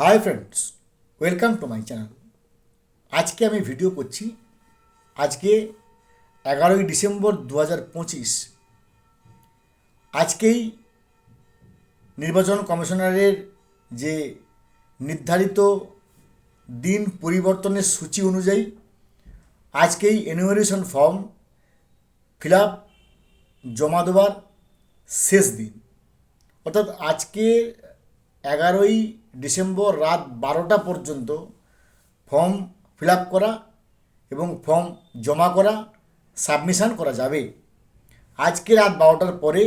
Hi friends welcome to my channel আজকে আমি video করছি, আজকে এগারোই ডিসেম্বর দু পঁচিশ। আজকেই নির্বাচন কমিশনারের যে নির্ধারিত দিন পরিবর্তনের সূচি অনুযায়ী আজকেই এনুয়ারেশন ফর্ম ফিল আপ জমা দেওয়ার শেষ দিন। অর্থাৎ আজকে এগারোই ডিসেম্বর রাত বারোটা পর্যন্ত ফর্ম ফিল আপ করা এবং ফর্ম জমা করা, সাবমিশন করা যাবে। আজকে রাত বারোটার পরে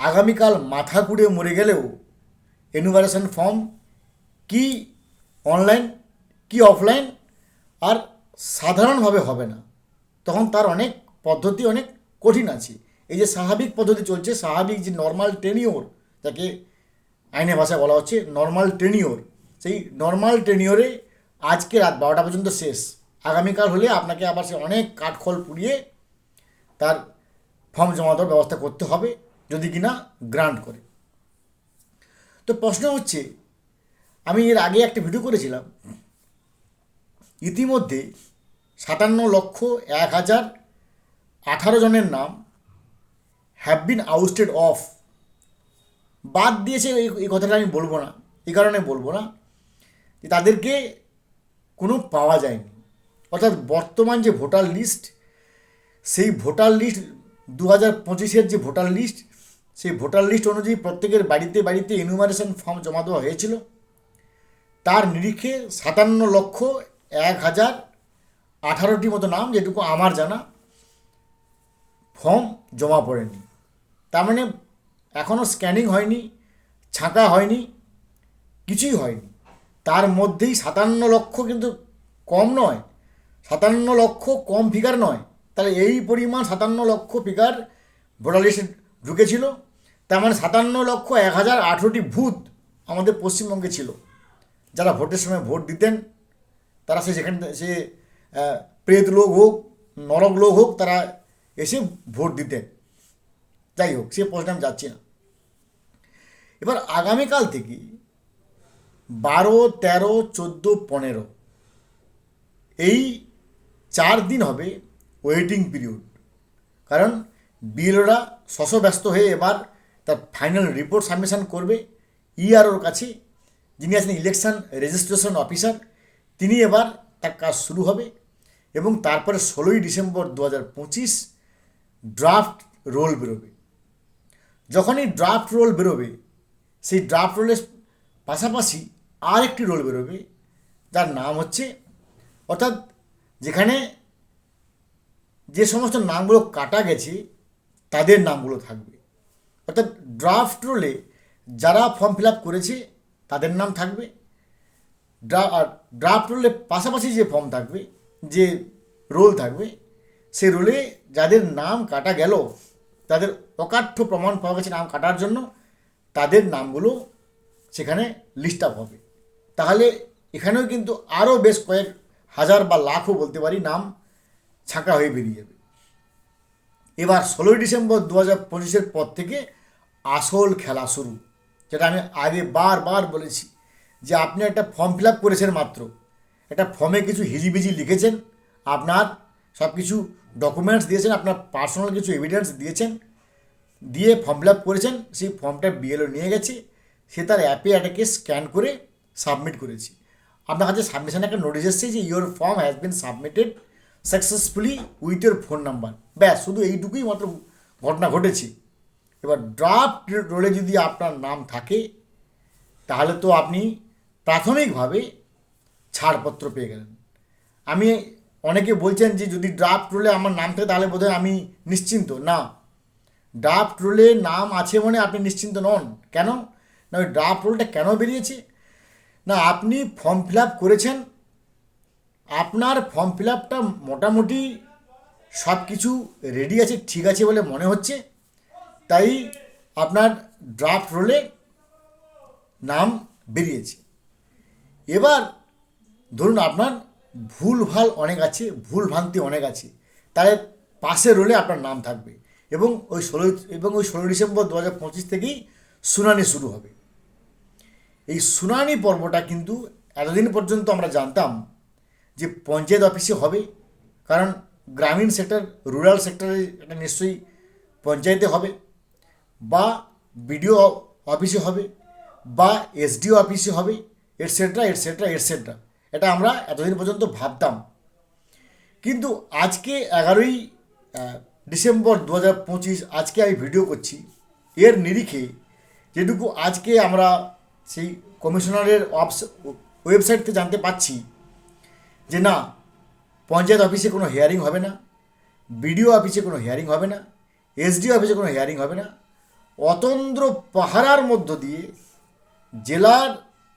আগামীকাল মাথা কুড়ে মরে গেলেও এনুমারেশন ফর্ম কি অনলাইন কি অফলাইন আর সাধারণভাবে হবে না। তখন তার অনেক পদ্ধতি, অনেক কঠিন আছে। এই যে স্বাভাবিক পদ্ধতি চলছে, স্বাভাবিক যে নর্মাল টেনিওর যাকে আইনে ভাষায় বলা হচ্ছে নর্মাল টেনিওর সেই নর্মাল টেনিওরে আজকে রাত বারোটা পর্যন্ত শেষ। আগামীকাল হলে আপনাকে আবার সে অনেক কাঠখড় পুড়িয়ে তার ফর্ম জমা দেওয়ার ব্যবস্থা করতে হবে, যদি কিনা গ্রান্ট করে। তো প্রশ্ন হচ্ছে, আমি এর আগে একটা ভিডিও করেছিলাম। ইতিমধ্যে সাতান্ন লক্ষ এক হাজার আঠারো জনের নাম হ্যাভ বিন আউস্টেড অফ বাদ দিয়েছে, এই কথাটা আমি বলব না। এই কারণে বলব না যে তাদেরকে কোনো পাওয়া যায়নি। অর্থাৎ বর্তমান যে ভোটার লিস্ট, সেই ভোটার লিস্ট দু হাজার পঁচিশের যে ভোটার লিস্ট, সেই ভোটার লিস্ট অনুযায়ী প্রত্যেকের বাড়িতে বাড়িতে এনুমারেশন ফর্ম জমা দেওয়া হয়েছিল। তার নিরিখে সাতান্ন লক্ষ এক হাজার আঠারোটি মতো নাম, যেটুকু আমার জানা ফর্ম জমা পড়েনি। তার মানে এখনও স্ক্যানিং হয়নি, ছাঁকা হয়নি, কিছুই হয়নি। তার মধ্যেই সাতান্ন লক্ষ কিন্তু কম নয়, সাতান্ন লক্ষ কম ফিগার নয়। তাহলে এই পরিমাণ সাতান্ন লক্ষ ফিগার ভোটার লিস্টে ঢুকেছিল। তার মানে সাতান্ন লক্ষ এক হাজার আঠেরোটি ভূত আমাদের পশ্চিমবঙ্গে ছিল। যারা ভোটের সময় ভোট দিতেন, তারা সে যেখানে, সে প্রেত লোক হোক, নরক লোক হোক, তারা এসে ভোট দিতেন। যাই হোক, সে প্রশ্নে আমি যাচ্ছি না। এবার আগামীকাল থেকে বারো, তেরো, চোদ্দ, পনেরো, এই চার দিন হবে ওয়েটিং পিরিয়ড কারণ বিএলওরা শশব্যস্ত হয়ে এবার তার ফাইনাল রিপোর্ট সাবমিশন করবে। ইআরওর কাছে, যিনি আছেন ইলেকশন রেজিস্ট্রেশন অফিসার তিনি এবার তার কাজ শুরু হবে এবং তারপরে ষোলোই ডিসেম্বর দু হাজার পঁচিশ ড্রাফট রোল বেরোবে। যখনই ড্রাফট রোল বেরোবে সেই ড্রাফট রোলের পাশাপাশি আর একটি রোল বেরোবে, যার নাম হচ্ছে, অর্থাৎ যেখানে যে সমস্ত নামগুলো কাটা গেছে, তাদের নামগুলো থাকবে। অর্থাৎ ড্রাফট রোলে যারা ফর্ম ফিল আপ করেছে, তাদের নাম থাকবে। আর ড্রাফট রোলের পাশাপাশি যে ফর্ম থাকবে, যে রোল থাকবে, সেই রোলে যাদের নাম কাটা গেল, তাদের অকাঠ্য প্রমাণ পাওয়া গেছে নাম কাটার জন্য তাদের নামগুলো সেখানে লিস্ট আপ হবে। তাহলে এখানেও কিন্তু আরও বেশ কয়েক হাজার বা লাখও বলতে পারি নাম ছাঁকা হয়ে বেরিয়ে যাবে। এবার ষোলোই ডিসেম্বর দু হাজার পঁচিশের পর থেকে আসল খেলা শুরু, যেটা আমি আগে বারবার বলেছি যে আপনি একটা ফর্ম ফিল আপ করেছেন মাত্র, একটা ফর্মে কিছু হিজিবিজি লিখেছেন, আপনার সব কিছু ডকুমেন্টস দিয়েছেন, আপনার পার্সোনাল কিছু এভিডেন্স দিয়েছেন দিয়ে ফর্ম ফিল আপ করেছেন, সেই ফর্মটা বিএলও নিয়ে গেছে, সে তার অ্যাপে এটাকে স্ক্যান করে সাবমিট করেছে। আপনার কাছে সাবমিশনে একটা নোটিশ এসেছে যে your form has been submitted successfully with your phone number ব্যাস, শুধু এইটুকুই মাত্র ঘটনা ঘটেছে। এবার ড্রাফট রোলে যদি আপনার নাম থাকে, তাহলে তো আপনি প্রাথমিকভাবে ছাড়পত্র পেয়ে গেলেন। আমি অনেকে বলছেন যে যদি ড্রাফট রোলে আমার নাম থাকে, তাহলে বোধহয় আমি নিশ্চিন্ত। না ড্রাফট রোলে নাম আছে মানে আপনি নিশ্চিন্ত নন। কেন? না, ওই ড্রাফট রোলটা কেন বেরিয়েছে? না, আপনি ফর্ম ফিল আপ করেছেন। আপনার ফর্ম ফিল আপটা মোটামুটি সব কিছু রেডি আছে, ঠিক আছে বলে মনে হচ্ছে। তাই আপনার ড্রাফট রোলে নাম বেরিয়েছে। এবার ধরুন আপনার ভুলভাল অনেক আছে, ভুল ভ্রান্তি অনেক আছে। তাহলে পাশে রোলে আপনার নাম থাকবে। এবং ওই ষোলোই, এবং ওই ষোলোই ডিসেম্বর দু হাজার পঁচিশ থেকেই শুনানি শুরু হবে। এই শুনানি পর্বটা কিন্তু এতদিন পর্যন্ত আমরা জানতাম যে পঞ্চায়েত অফিসে হবে, কারণ গ্রামীণ সেক্টর, রুরাল সেক্টরে এটা নিশ্চয়ই পঞ্চায়েতে হবে, বা বিডিও অফিসে হবে, বা এসডিও অফিসে হবে এটসেট্রা এটসেট্রা এটসেট্রা এটা আমরা এতদিন পর্যন্ত ভাবতাম। কিন্তু আজকে এগারোই ডিসেম্বর দু হাজার পঁচিশ আজকে আমি ভিডিও করছি। এর নিরিখে যেটুকু আজকে আমরা সেই কমিশনারের অফস ওয়েবসাইট থেকে জানতে পাচ্ছি যে না, পঞ্চায়েত অফিসে কোনো হিয়ারিং হবে না, বিডিও অফিসে কোনো হিয়ারিং হবে না এসডিও অফিসে কোনো হিয়ারিং হবে না। অতন্দ্র পাহারার মধ্য দিয়ে জেলার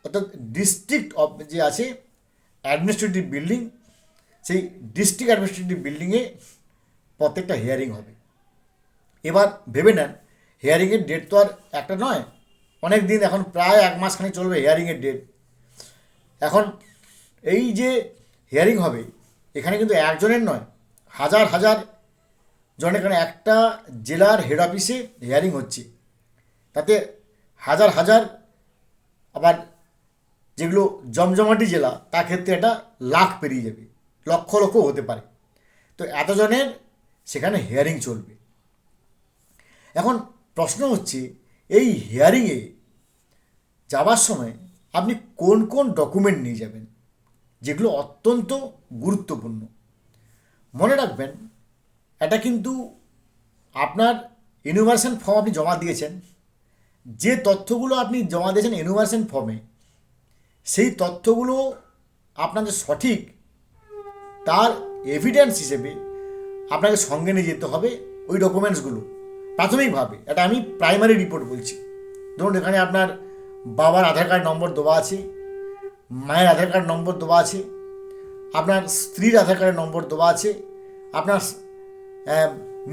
অর্থাৎ ডিস্ট্রিক্ট অফ যে আছে অ্যাডমিনিস্ট্রেটিভ বিল্ডিং সেই ডিস্ট্রিক্ট অ্যাডমিনিস্ট্রেটিভ বিল্ডিংয়ে প্রত্যেকটা হিয়ারিং হবে। এবার ভেবে নেন হিয়ারিংয়ের ডেট তো আর একটা নয়, অনেক দিন, এখন প্রায় এক মাসখানি চলবে হিয়ারিংয়ের ডেট এখন এই যে হিয়ারিং হবে, এখানে কিন্তু একজনের নয়, হাজার হাজার জন, এখানে একটা জেলার হেড অফিসে হিয়ারিং হচ্ছে। তাতে হাজার হাজার আবার যেগুলো জমজমাটি জেলা, তার ক্ষেত্রে এটা লাখ পেরিয়ে যাবে, লক্ষ লক্ষ হতে পারে। তো এতজনের সেখানে হিয়ারিং চলবে। এখন প্রশ্ন হচ্ছে, এই হিয়ারিংয়ে যাবার সময় আপনি কোন কোন ডকুমেন্ট নিয়ে যাবেন, যেগুলো অত্যন্ত গুরুত্বপূর্ণ? মনে রাখবেন, এটা কিন্তু আপনার ইউনিভার্সাল ফর্ম আপনি জমা দিয়েছেন। যে তথ্যগুলো আপনি জমা দিয়েছেন ইউনিভার্সাল ফর্মে সেই তথ্যগুলো আপনাদের সঠিক, তার এভিডেন্স হিসেবে আপনাকে সঙ্গে নিয়ে যেতে হবে ওই ডকুমেন্টসগুলো প্রাথমিকভাবে, এটা আমি প্রাইমারি রিপোর্ট বলছি। ধরুন এখানে আপনার বাবার আধার কার্ড নম্বর দেওয়া আছে, মায়ের আধার কার্ড নম্বর দেওয়া আছে, আপনার স্ত্রীর আধার কার্ডের নম্বর দেওয়া আছে, আপনার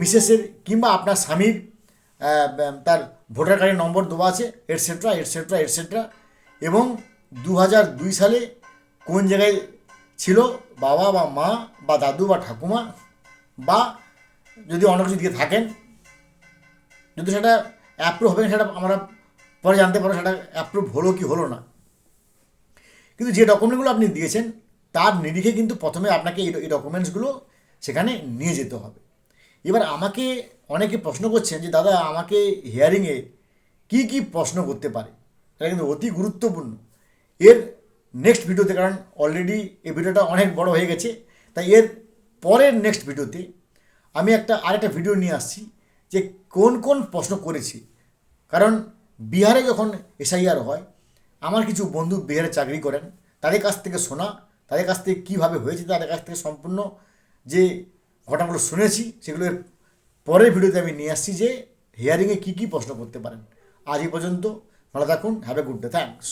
মিসেসের কিংবা আপনার স্বামীর তার ভোটার কার্ডের নম্বর দেওয়া আছে এটসেট্রা এটসেট্রা এটসেট্রা এবং দু দুই সালে কোন জায়গায় ছিল বাবা বা মা বা দাদু বা ঠাকুমা বা যদি অন্য কিছু দিয়ে থাকেন, যদি সেটা অ্যাপ্রুভ হবে, সেটা আমরা পরে জানতে পারব সেটা অ্যাপ্রুভ হলো কি হলো না। কিন্তু যে ডকুমেন্টগুলো আপনি দিয়েছেন, তার নিরিখে কিন্তু প্রথমে আপনাকে এই এই ডকুমেন্টসগুলো সেখানে নিয়ে যেতে হবে। এবার আমাকে অনেকে প্রশ্ন করছেন যে, দাদা, আমাকে হিয়ারিংয়ে কি কি প্রশ্ন করতে পারে? এটা কিন্তু অতি গুরুত্বপূর্ণ। এর নেক্সট ভিডিওতে কারণ অলরেডি এই ভিডিওটা অনেক বড় হয়ে গেছে, তাই এর পরের নেক্সট ভিডিওতে আমি একটা, আরেকটা ভিডিও নিয়ে আসছি যে কোন কোন প্রশ্ন করেছি। কারণ বিহারে যখন এসআইআর হয়, আমার কিছু বন্ধু বিহারে চাকরি করেন, তাদের কাছ থেকে শোনা, তাদের কাছ থেকে কীভাবে হয়েছে, তাদের কাছ থেকে সম্পূর্ণ যে ঘটনাগুলো শুনেছি, সেগুলো এর পরের ভিডিওতে আমি নিয়ে আসছি যে হিয়ারিংয়ে কী কী প্রশ্ন করতে পারেন। আজ এই পর্যন্ত, ভালো থাকুন have a good day thanks